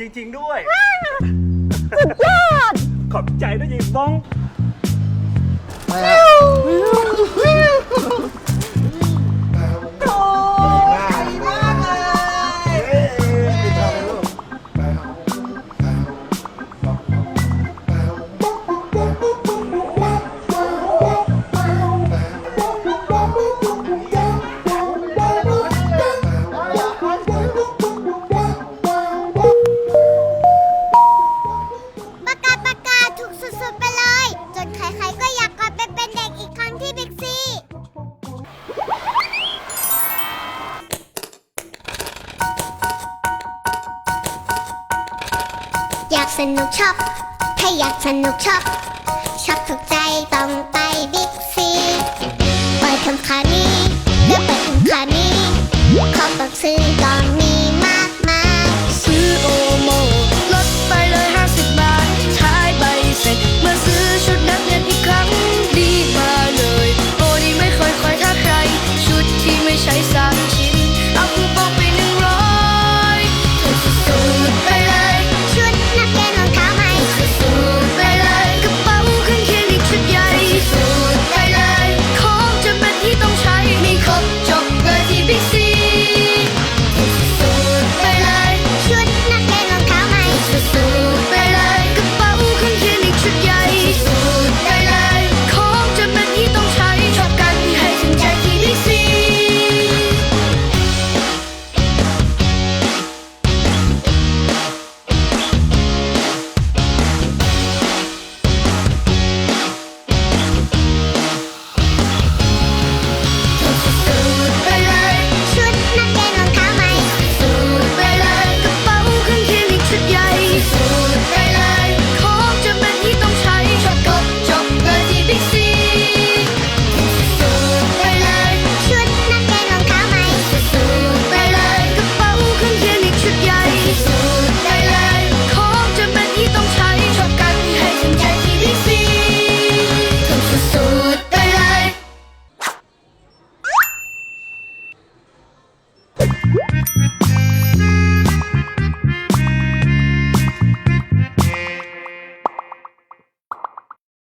จริง ๆ ด้วย สุดยอด ขอบใจด้วยยิงบ้องแล้ สนุกชอบ ถ้าอยากสนุกชอบ ชอบถูกใจต้องไปบิ๊ก